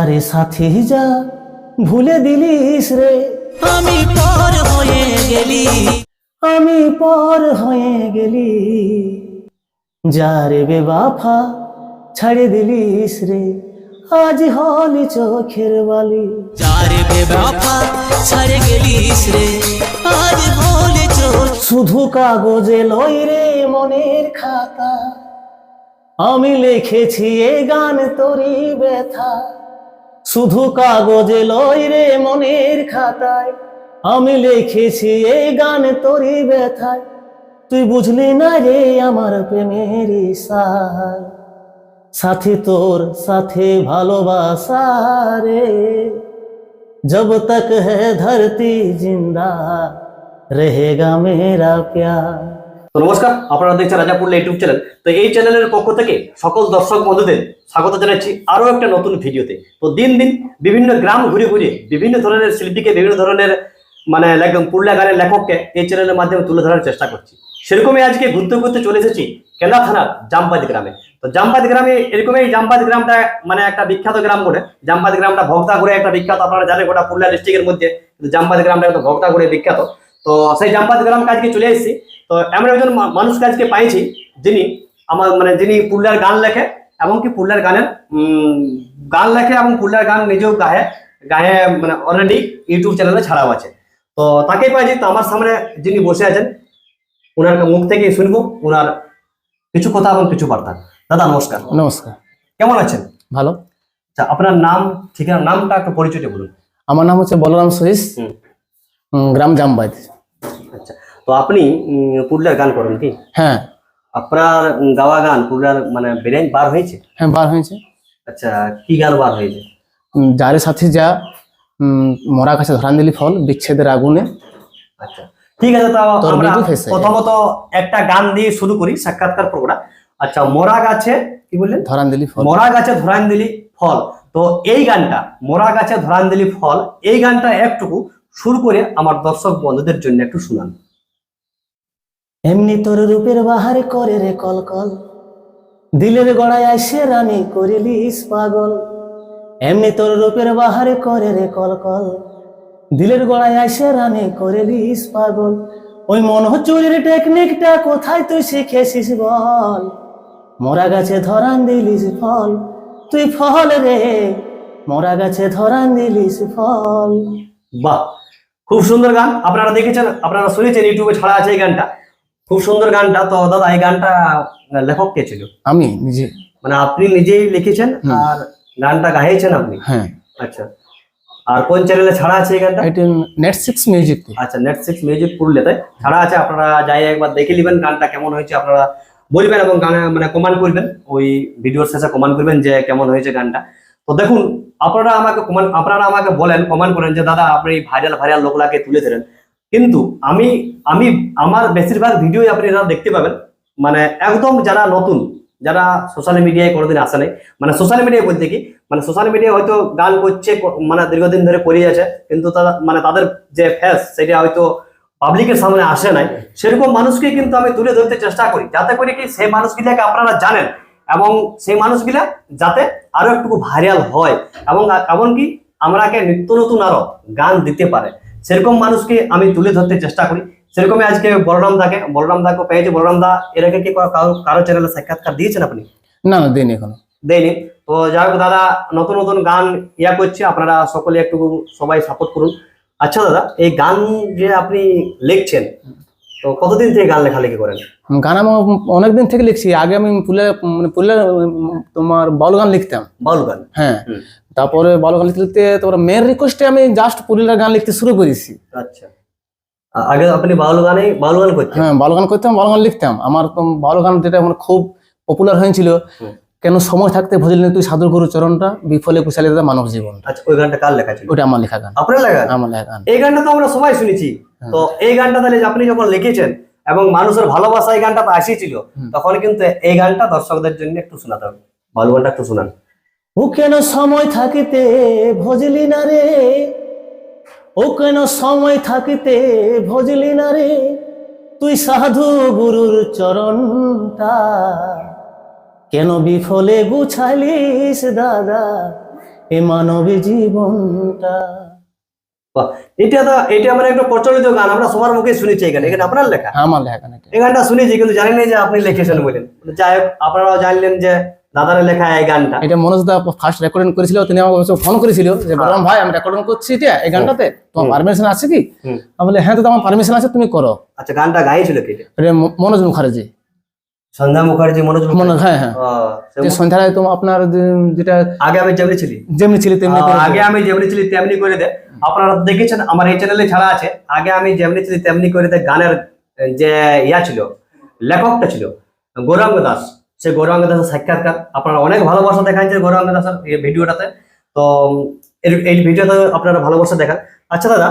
যারে সাথী যা ভুলে দিলিস রে। আমি পর হয়ে গেলি। আমি পর হয়ে গেলি। যারে বেবাফা ছাড়ে দিলিস রে আজ হলি চোখের বালি। যারে বেবাফা ছাড়ে গেলিস রে আজ হলে চোখ। শুধু কাগজে লই রে মনের খাতা। আমি লিখেছি এ গান তোরি ব্যথা। শুধু কাগজে লই রে মনের খাতায় আমি লিখেছি এই গান তোরি ব্যথায় তুই বুঝলি না রে আমার প্রেমের ইশারায় সাথী তোর সাথে ভালোবাসা রে जब तक है धरती जिंदा रहेगा मेरा प्यार তো নমস্কার, আপনারা দেখছেন রাজাপুরলা ইউটিউব চ্যানেল। তো এই চ্যানেলের পক্ষ থেকে সকল দর্শক বন্ধুদের স্বাগত জানাচ্ছি আরও একটা নতুন ভিডিওতে। তো দিন দিন বিভিন্ন গ্রাম ঘুরে ঘুরে বিভিন্ন ধরনের শিল্পীকে, বিভিন্ন ধরনের মানে পুরুলিয়া গানের লেখককে এই চ্যানেলের মাধ্যমে তুলে ধরার চেষ্টা করছি। সেরকমই আজকে ঘুরতে ঘুরতে চলে এসেছি কেলা থানার জামপাদি গ্রামে। তো জামপাদি গ্রামে এরকমই জামপাদি গ্রামটা মানে একটা বিখ্যাত গ্রাম বলে জামপাদি গ্রামটা ভক্তাগুড়ে একটা বিখ্যাত, আপনারা জানেন গোটা পুরুলিয়া ডিস্ট্রিক্টের মধ্যে। জামপাদি গ্রামটা কিন্তু ভক্তাগুড়ে বিখ্যাত। তো সেই জামপাদি গ্রামকে আজকে চলে এসেছি। তো এমন একজন মানুষকে আজকে পাইছি যিনি আমার মানে যিনি পুরুলিয়ার গান লেখে এমনকি পুরুলিয়ার গানের গান লেখে এবং পুরুলিয়ার গান নিজেও গায়ে গায়ে মানে অলরেডি ইউটিউব চ্যানেলে ছাড়াও আছে। তো তাকেই পাইছি তো আমার সামনে যিনি বসে আছেন ওনার মুখ থেকে শুনব ওনার কিছু কথা এবং কিছু বার্তা। দাদা নমস্কার। নমস্কার। কেমন আছেন? ভালো। আচ্ছা আপনার নাম ঠিকানা নামটা একটু পরিচয়টা বলুন। আমার নাম হচ্ছে বলরাম সহিস গ্রাম জামবাদ তো আপনি পুরুলিয়ার গান করেন কি? হ্যাঁ। আপনার গাওয়া গান পুরুলিয়ার মানে বেরেঞ্জ বার হয়েছে? হ্যাঁ বার হয়েছে। আচ্ছা কি গান বার হয়েছে? যারে সাথে যা মরা কাছে ধরান দিলি ফল বিচ্ছেদের আগুনে। আচ্ছা ঠিক আছে তাও আমরা প্রথমত একটা গান দিয়ে শুরু করি সাক্ষাৎকার প্রোগ্রাম আচ্ছা মরা গাছে কি বললেন? ধরান দিলি ফল। মোরা গাছে ধরান দিলি ফল। তো এই গানটা মরা গাছে ধরান দিলি ফল এই গানটা একটুকু শুরু করে আমার দর্শক বন্ধুদের জন্য একটু শুনান। এমনি তোর রূপের বাহার করে রে কল কল। দিলের গড়ায় আসে রানী করিলিস পাগল। এমনি তোর রূপের বাহার করে রে কল কল। দিলের গড়ায় আসে রানী করিলিস পাগল। ওই মন চুরির টেকনিকটা কোথায় তুই শিখেছিস বল? মরা গাছে ধরান দিলিস ফল। তুই ফল রে, মরা গাছে ধরান দিলিস ফল। বাহ, খুব সুন্দর গান। আপনারা দেখেছেন, আপনারা শুনেছেন, ইউটিউবে ছাড়া আছে এই গানটা। খুব সুন্দর গানটা তো দাদা এই গানটা লেখক কে ছিল? আমি নিজে। মানে আপনি নিজেই লিখেছেন আর গানটা গাইছেন আপনি? হ্যাঁ। আচ্ছা। আর কোন চ্যানেলে ছাড়া আছে এই গানটা? এটা নেট সিক্স মিউজিক আচ্ছা নেট সিক্স মিউজিক পুরুলিয়াতে ছাড়া আছে আপনারা যাই একবার দেখে নেবেন গানটা কেমন হয়েছে আপনারা বলবেন এবং গানে মানে কমেন্ট করবেন। ওই ভিডিওর শেষে কমেন্ট করবেন যে কেমন হয়েছে গানটা। তো দেখুন আপনারা আমাকে কমেন্ট আপনারা আমাকে বলেন কমেন্ট করেন যে দাদা আপনি ভাইরাল ভাইরাল লোকলাকে তুলে ধরেন। কিন্তু আমি আমি আমার বেশিরভাগ ভিডিও আপনারা দেখতে পাবেন মানে একদম যারা নতুন, যারা সোশ্যাল মিডিয়ায় কোনোদিন আসে নাই মানে সোশ্যাল মিডিয়ায় বলতে কি মানে সোশ্যাল মিডিয়ায় হয়তো গান করছে মানে দীর্ঘদিন ধরে করে আছে, কিন্তু তারা মানে তাদের যে ফেস সেটা হয়তো পাবলিকের সামনে আসে নাই। সেরকম মানুষকে কিন্তু আমি তুলে ধরতে চেষ্টা করি, যাতে করে কি সেই মানুষগুলাকে আপনারা জানেন এবং সেই মানুষগুলা যাতে আরও একটু ভাইরাল হয় এবং এমনকি আমরাকে নিত্য নতুন আরও গান দিতে পারে। সেরকম মানুষকে আমি তুলে ধরতে চেষ্টা করি। সেরকমই আজকে বলরাম দাকে বলরাম দাকে পেয়েছি। বলরাম দা এর আগে কি কারও চ্যানেলে সাক্ষাৎকার দিয়েছেন আপনি? না না দিন এখনও। দেয়নি তো যাই হোক দাদা নতুন নতুন গান ইয়া করছে। আপনারা সকলে একটু সবাই সাপোর্ট করুন। আচ্ছা দাদা এই গান যে আপনি লিখছেন তো কতদিন থেকে গান লেখালেখি করেন? গান আমি অনেকদিন থেকে লিখছি। আগে আমি পুলে মানে পুলে তোমার বাউল গান লিখতাম। বাউল গান? হ্যাঁ। তারপরে বাউল গান লিখতে লিখতে তারপরে মেয়ের রিকোয়েস্টে আমি জাস্ট গান লিখতে শুরু করেছি। আচ্ছা। আগে আপনি বাউল গানে বাউল গান করতেন? হ্যাঁ বাউল গান করতাম বাউল গান লিখতাম। আমার তো বাউল গান যেটা মানে খুব পপুলার হয়েছিল। কেন সময় থাকতে ভজলি তুই সাধুর গুরু চরণটা বিফলে কুশালে দাদা মানব জীবনটা? আচ্ছা ওই গানটা কার লেখা ছিল? ওটা আমার লেখা গান। আপনার লেখা আমার লেখা গান। এই গানটা তো আমরা সবাই শুনেছি। হ্যাঁ। তো এই গানটা তাহলে আপনি যখন লিখেছেন এবং মানুষের ভালোবাসা এই গানটা তো আসিয়েছিল হুম। তখন কিন্তু এই গানটা দর্শকদের জন্য একটু শোনাতে হবে। বাউল গানটা একটু শোনান। ও কেন সময় থাকিতে ভজলি না রে? ও কেন সময় থাকিতে ভজলি না রে? তুই সাধু গুরুর চরণটা কেন বিফলে গুছালিস দাদা এ মানবী জীবনটা? বাহ, এটা তো এটা একটা প্রচলিত গান আমরা সবার মুখে শুনেছি এখানে আপনার লেখা? আমার লেখা এই গানটা শুনেছি কিন্তু জানি না যে আপনি লিখেছেন বলেন। যাই হোক আপনারাও জানলেন যে দাদার লেখা এই গানটা। এটা মনোজ দা ফার্স্ট রেকর্ডিং করেছিল তিনি আমাকে ফোন করেছিল যে বলরাম ভাই আমি রেকর্ডিং করছি এটা এই গানটাতে তোমার পারমিশন আছে কি? আমি বলে হ্যাঁ তো আমার পারমিশন আছে তুমি করো। আচ্ছা গানটা গাইছিল কি? মনোজ মুখার্জি। সন্ধ্যা মুখার্জি মনোজ মনোজ হ্যাঁ হ্যাঁ। সে- যে সন্ধ্যায় তোমার আপনার যেটা আগে আমি যেমনি ছিলি। যেমনি ছিল তেমনি আগে আমি যেমনি ছিলি তেমনি করে দে। আপনারা দেখেছেন আমার এই চ্যানেলে ছাড়া আছে আগে আমি যেমনি ছিলি তেমনি করে দে গানের যে ইয়া ছিল লেখকটা ছিল গৌরাঙ্গ দাস। সেই গৌরাঙ্গ দাসের সাক্ষাৎকার আপনারা অনেক ভালোবাসা দেখাচ্ছেন গৌরাঙ্গ দাসের এই ভিডিওটাতে। তো এই ভিডিওতে আপনারা ভালোবাসা দেখান। আচ্ছা দাদা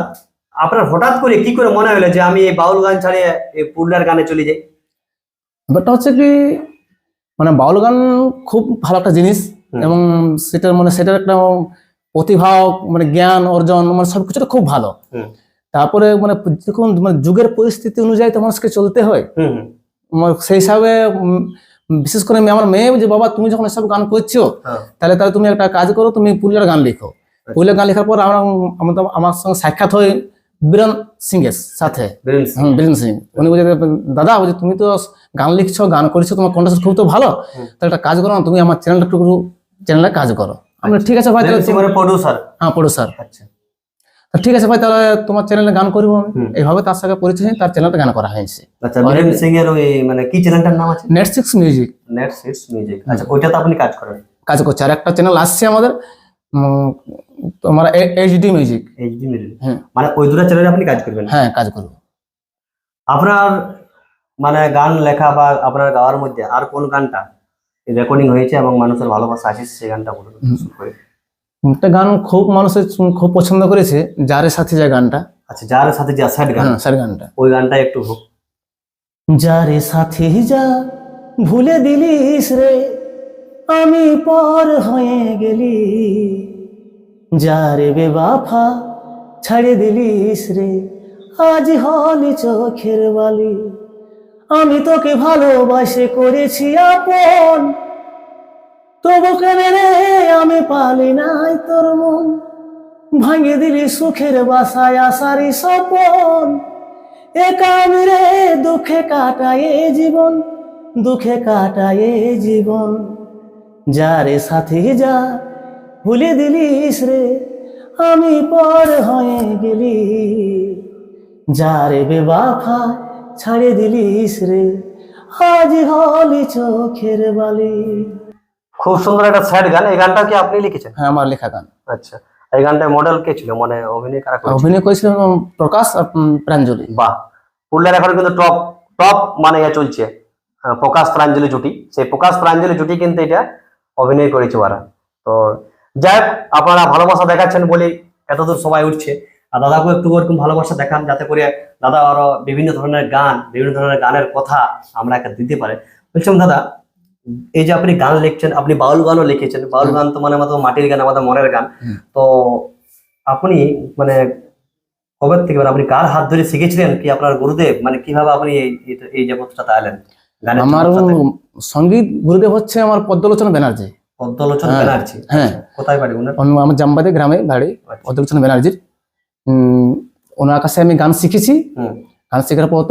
আপনার হঠাৎ করে কি করে মনে হলো যে আমি এই বাউল গান ছাড়িয়ে এই পুরুলিয়ার গানে চলে যাই? ব্যাপারটা হচ্ছে কি মানে বাউল গান খুব ভালো একটা জিনিস এবং সেটার মানে সেটার একটা প্রতিভা মানে জ্ঞান অর্জন মানে সবকিছুটা খুব ভালো। তারপরে মানে যখন মানে যুগের পরিস্থিতি অনুযায়ী তো মানুষকে চলতে হয়। আমার সেই হিসাবে বিশেষ করে আমি আমার মেয়ে যে বাবা তুমি যখন এসব গান করছ হ্যাঁ। তাহলে তাহলে তুমি একটা কাজ করো তুমি পুরুলিয়ার গান লিখো। পুরুলিয়ার গান লেখার পর আমার আমার সঙ্গে সাক্ষাৎ হয় বীরেন সিং এর সাথে বীরেন সিং। উনি বলছে দাদা বলছে তুমি তো গান লিখছো গান করছ তোমার কন্টেস্ট খুব তো ভালো। তাহলে একটা কাজ করো না তুমি আমার চ্যানেলটা একটু চ্যানেলে কাজ করো। আমরা ঠিক আছে ভাই তাহলে তুমি- মানে প্রডিউসার হ্যাঁ পড়ো স্যার আচ্ছা ঠিক আছে ভাই তাহলে তোমার চ্যানেলে গান করব আমি। এইভাবে তার সঙ্গে পরিচয় হয়ে তার চ্যানেলটা গান করা হয়েছে। আচ্ছা বীরেন সিং এর ওই মানে কি চ্যানেলটার নাম আছে? Net six music net six music আচ্ছা ওইটাতে আপনি কাজ করেন? কাজ করছে। আর একটা চ্যানেল আসছে আমাদের তোমার এইচডি মিউজিক এইচডি মিউজিক হ্যাঁ। মানে ওই দুটো চ্যানেলে আপনি কাজ করবেন? হ্যাঁ কাজ করব। আপনার মানে গান লেখা বা আপনার গাওয়ার মধ্যে আর কোন গানটা রেকর্ডিং হয়েছে এবং মানুষের ভালোবাসা আছে সেই গানটা বলুন। একটা গান খুব মানুষের খুব পছন্দ করেছে যারে সাথে যায় গানটা। আচ্ছা যার সাথে যা স্যাড গান। স্যার গানটা। ওই গানটা একটু হোক। যারে সাথে যা ভুলে দিলিস রে আমি পর হয়ে গেলি। যারে বেবাফা ছাড়ে দিলিস রে, আজ হলি চোখের বালি। আমি তোকে ভালোবাসে করেছি আপন। তবু কেন রে, আমি পালি নাই তোর মন। ভাঙে দিলি সুখের বাসায় আসারি সপন একা আমি রে, দুঃখে কাটায় জীবন, দুঃখে কাটায় এ যারে সাথে যা ভুলে দিলিস রে আমি পর হয়ে গেলি। যারে বেবাফা ছাড়ে দিলিস রে আজ হলি চোখের বালি। খুব সুন্দর একটা স্যাড গান এই গানটা কি আপনি লিখেছেন? হ্যাঁ আমার লেখা গান। আচ্ছা এই গানটায় মডেল কে ছিল? মানে অভিনয় কারা অভিনয় করেছিলাম প্রকাশ আর প্রাঞ্জলি। বাহ পুরুলিয়ার এখন কিন্তু টপ টপ মানে ইয়ে চলছে। প্রকাশ প্রাঞ্জলি জুটি। সেই প্রকাশ প্রাঞ্জলি জুটি কিন্তু এটা অভিনয় করেছে ওরা। তো যাই হোক, আপনারা ভালোবাসা দেখাচ্ছেন বলে এতদূর সবাই উঠছে। আর দাদাকেও একটু ওরকম ভালোবাসা দেখান যাতে করে দাদা আরও বিভিন্ন ধরনের গান বিভিন্ন ধরনের গানের কথা আমরা একটা দিতে পারে। বলছিলাম দাদা এই যে আপনি গান লিখছেন আপনি বাউল গানও লিখেছেন। বাউল গান তো মানে আমাদের মাটির গান আমাদের মনের গান। তো আপনি মানে কবে থেকে মানে আপনি কার হাত ধরে শিখেছিলেন কি আপনার গুরুদেব? মানে কীভাবে আপনি এই এই- জগৎটাতে গানের আমার সংগীত গুরুদেব হচ্ছে আমার পদ্মলোচন ব্যানার্জি। পদ্মলোচন হ্যাঁ, ব্যানার্জি? হ্যাঁ। আচ্ছা, কোথায় বাড়ি? ওনার? আমার জামবাদে গ্রামে বাড়ি আচ্ছা। পদ্মলোচন ব্যানার্জির। ওনার কাছে আমি গান শিখেছি। গান শেখার পর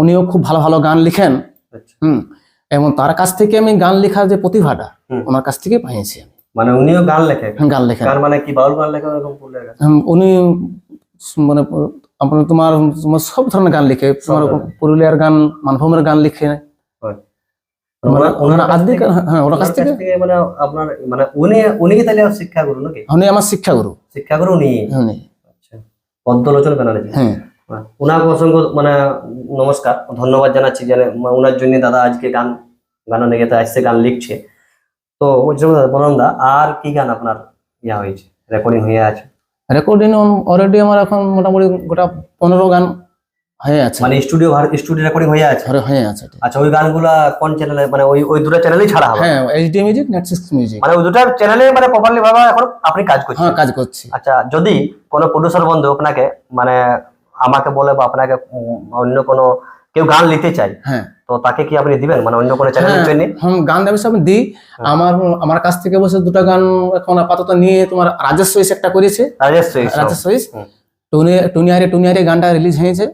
উনিও খুব ভালো ভালো গান লিখেন। আচ্ছা। হুম এবং তার কাছ থেকে আমি গান লেখার যে প্রতিভাটা ওনার কাছ থেকে পাইছি মানে উনিও গান লেখে গান লেখেন। গান মানে কি বাউল গান লেখে উনি মানে আপনার তোমার তোমার সব ধরনের গান লিখে তোমার পুরুলিয়ার গান মানভূমের গান লিখে আমার শিক্ষাগুরু শিক্ষা গুরু উনি? উনি। আচ্ছা। পদ্মলোচন ব্যানার্জি। হ্যাঁ। ওনাকে অসংখ্য মানে নমস্কার ধন্যবাদ জানাচ্ছি। যে ওনার জন্য দাদা আজকে গান গানা নিকেতে আসছে গান লিখছে। তো জন্য বললাম দা আর কি গান আপনার ইয়া হয়েছে? রেকর্ডিং হয়ে আছে? রেকর্ডিং অলরেডি আমার এখন মোটামুটি গোটা পনেরো গান হয়ে আছে। মানে স্টুডিও স্টুডিও রেকর্ডিং হয়ে আছে। হয়ে আছে আচ্ছা ওই গানগুলা কোন চ্যানেলে মানে ওই ওই দুটো চ্যানেলেই ছাড়া হবে? হ্যাঁ এইচডি মিউজিক মানে ওই দুটো চ্যানেলে মানে প্রপারলি ভাবে এখন আপনি কাজ করছেন। হ্যাঁ কাজ করছি। আচ্ছা যদি কোনো প্রডিউসার বন্ধু আপনাকে মানে আমাকে বলে বা আপনাকে অন্য কোনো কেউ গান নিতে চায় হ্যাঁ। তো তাকে কি আপনি দিবেন? মানে অন্য কোনো চ্যানেলের হ্যাঁ, গান দেবে সব দিই। আমার আমার কাছ থেকে বসে দুটো গান এখন আপাতত নিয়ে তোমার রাজেশ একটা করেছে। রাজেশ চৌইস রাজেশ। টুনি টুনিয়ারে টুনিয়ারে গানটা রিলিজ হয়েছে।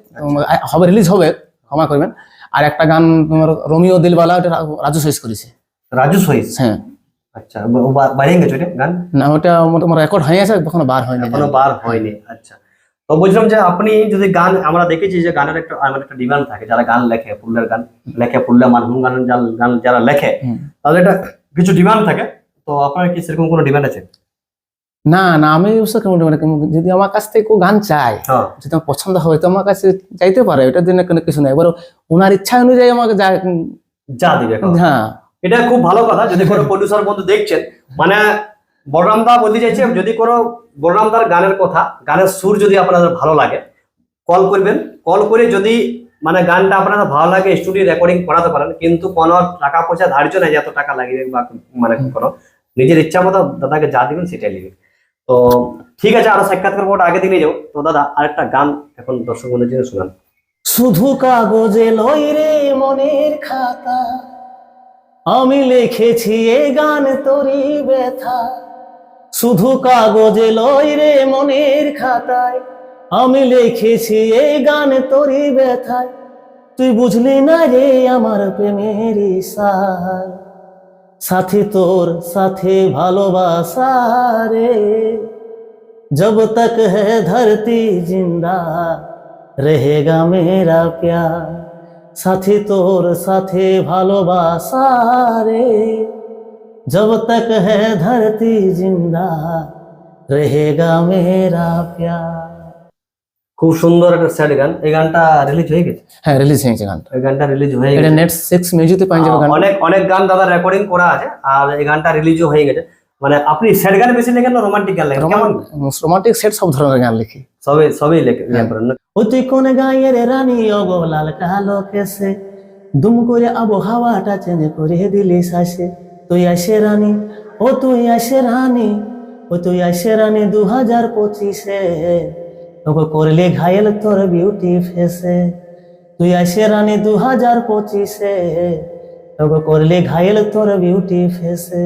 হবে রিলিজ হবে ক্ষমা করবেন। আর একটা গান তোমার রোমিও দিলওয়ালা ওটা রাজু চয়েস করেছে। রাজু সইস হ্যাঁ। আচ্ছা বাইরে গেছে ওটা গান? না ওটা তোমার রেকর্ড হয়ে আছে এখনও বার হয়নি। এখনও বার হয়নি আচ্ছা। তো বলছিলাম যে আপনি যদি গান আমরা দেখেছি যে গানের একটা আমার একটা ডিমান্ড থাকে যারা গান লেখে পুরুলিয়ার গান লেখে পুরুলিয়া গান যারা- গান যারা লেখে। তাদের একটা কিছু ডিমান্ড থাকে। তো আপনার কি সেরকম কোনো ডিমান্ড আছে? না না আমি অবশ্য কেমন মানে যদি আমার কাছ থেকে কেউ গান চায় হ্যাঁ। যদি আমার পছন্দ হয় তো আমার কাছে চাইতে পারে এটার জন্য কোনো কিছু নাই। এবার ওনার ইচ্ছা অনুযায়ী আমাকে যা যা দিবে হ্যাঁ। এটা খুব ভালো কথা যদি কোনো প্রডিউসার বন্ধু দেখছেন মানে বলরাম দা বলতে চাইছে যদি কোনো বলরাম দার গানের কথা গানের সুর যদি আপনাদের ভালো লাগে কল করবেন। কল করে যদি মানে গানটা আপনাদের ভালো লাগে স্টুডিও রেকর্ডিং করাতে পারেন কিন্তু কোনো টাকা পয়সা ধার্য নেই যে এত টাকা লাগবে বা মানে কোনো। নিজের ইচ্ছা মতো দাদাকে যা দিবেন সেটাই নেবে তো ঠিক আছে, আরও সাক্ষাৎকার পর আগে দিকে নিয়ে যাও। তো দাদা, আরেকটা গান এখন দর্শক বন্ধুর জন্য শোনান। শুধু কাগজে লই রে মনের খাতা, আমি লিখেছি এ গান তোরি ব্যথা। শুধু কাগজে লই রে মনের খাতায়, আমি লিখেছি এ গান তোরি ব্যথায়। তুই বুঝলি না রে আমার প্রেমের সার সাথে তোর সাথে ভালোবাসা রে जब तक है धरती जिंदा रहेगा मेरा प्यार साथी तोर साथे ভালোবাসা রে जब तक है धरती जिंदा रहेगा मेरा प्यार খুব সুন্দর একটা স্যাড গান। এই গানটা রিলিজ হয়ে গেছে? হ্যাঁ রিলিজ হয়েছে গানটা। এই গানটা রিলিজ হয়ে এটা গেছে। নেট সিক্স মিউজিতে পাওয়া যাবে গান অনেক অনেক গান দাদা রেকর্ডিং করা আছে আর এই গানটা রিলিজও হয়ে গেছে। মানে আপনি স্যাড গান বেশি লেখেন না রোমান্টিক গান লেখেন? কেমন? রোমান্টিক সেট সব ধরনের গান লিখি। সবই সবই লেখেন ইয়ে করেন না? ও তুই কোন গায়ের রানী অগো লাল কালো কেসে দুম করে আবহাওয়াটা চেঞ্জ করে দিলি শাসে। তুই আসে রানী ও তুই আসে রানী ও তুই আসে রানী দু হাজার পঁচিশে। তোকে করলে ঘায়েল তোর বিউটি ফেসে তুই আসে রানী দু হাজার পঁচিশে। তোকে করলে ঘায়েল তোর বিউটি ফেসে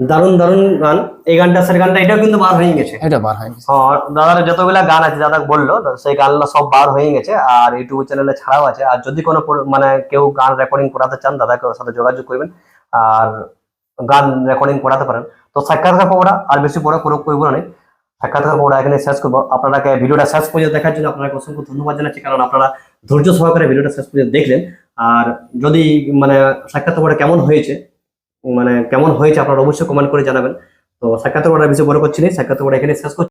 দারুণ দারুণ গান। এই গানটা স্যার গানটা এটাও কিন্তু বার হয়ে গেছে। এটা বার হয়নি হ্যাঁ দাদার যতগুলা গান আছে দাদা বলল সেই গানগুলো সব বার হয়ে গেছে। আর ইউটিউব চ্যানেলে ছাড়াও আছে। আর যদি কোনো মানে কেউ গান রেকর্ডিং করাতে চান দাদাকে সাথে যোগাযোগ করবেন। আর গান রেকর্ডিং করাতে পারেন। তো সাক্ষাৎকার পাবো আর বেশি বড় কোনো করব না। সাক্ষাৎকার এখানে শেষ করব। আপনারাকে ভিডিওটা শেষ পর্যন্ত দেখার জন্য আপনাকে অসংখ্য ধন্যবাদ জানাচ্ছি, কারণ আপনারা ধৈর্য সহকারে ভিডিওটা শেষ পর্যন্ত দেখলেন। আর যদি মানে সাক্ষাৎকার কেমন হয়েছে মানে কেমন হয়েছে আপনারা অবশ্যই কমেন্ট করে জানাবেন। তো সাক্ষাৎকার বিষয়ে বড় করছি সাক্ষাৎকার এখানে শেষ